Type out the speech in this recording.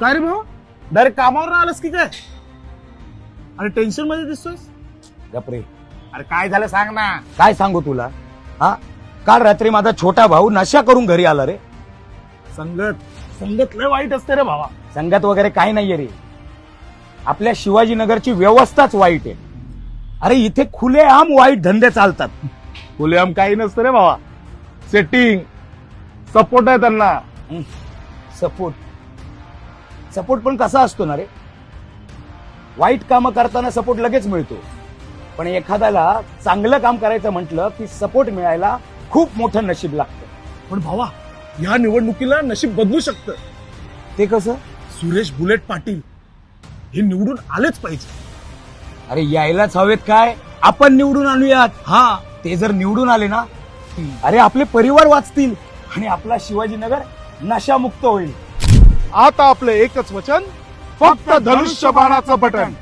काय रे भाऊ? डायरेक्ट कामावर आलास की काय? आणि टेन्शनमध्ये दिसतोस गपरे अरे काय झालं सांग ना. काय सांगू तुला? हा? काल रात्री माझा छोटा भाऊ नशा करून घरी आला रे. संगत. संगत लय वाईट असते रे भावा. संगत वगैरे काय नाहीये रे. आपल्या शिवाजीनगरची व्यवस्थाच वाईट आहे. अरे इथे खुलेआम वाईट धंदे चालतात. खुलेआम काही नसतं रे भावा. सेटिंग सपोर्ट आहे त्यांना. सपोर्ट सपोर्ट पण कसा असतो ना रे? वाईट काम करताना सपोर्ट लगेच मिळतो. पण एखाद्याला चांगलं काम करायचं म्हटलं की सपोर्ट मिळायला खूप मोठं नशीब लागतं. पण भावा या निवडणुकीला नशीब बदलू शकतं. ते कसं? सुरेश बुलेट पाटील हे निवडून आलेच पाहिजे. अरे यायलाच हवेत काय? आपण निवडून आणूयात. हा ते जर निवडून आले ना अरे आपले परिवार वाचतील आणि आपला शिवाजीनगर नशामुक्त होईल. आता आपलं एकच वचन फक्त धनुष्यबाणाचं बटन.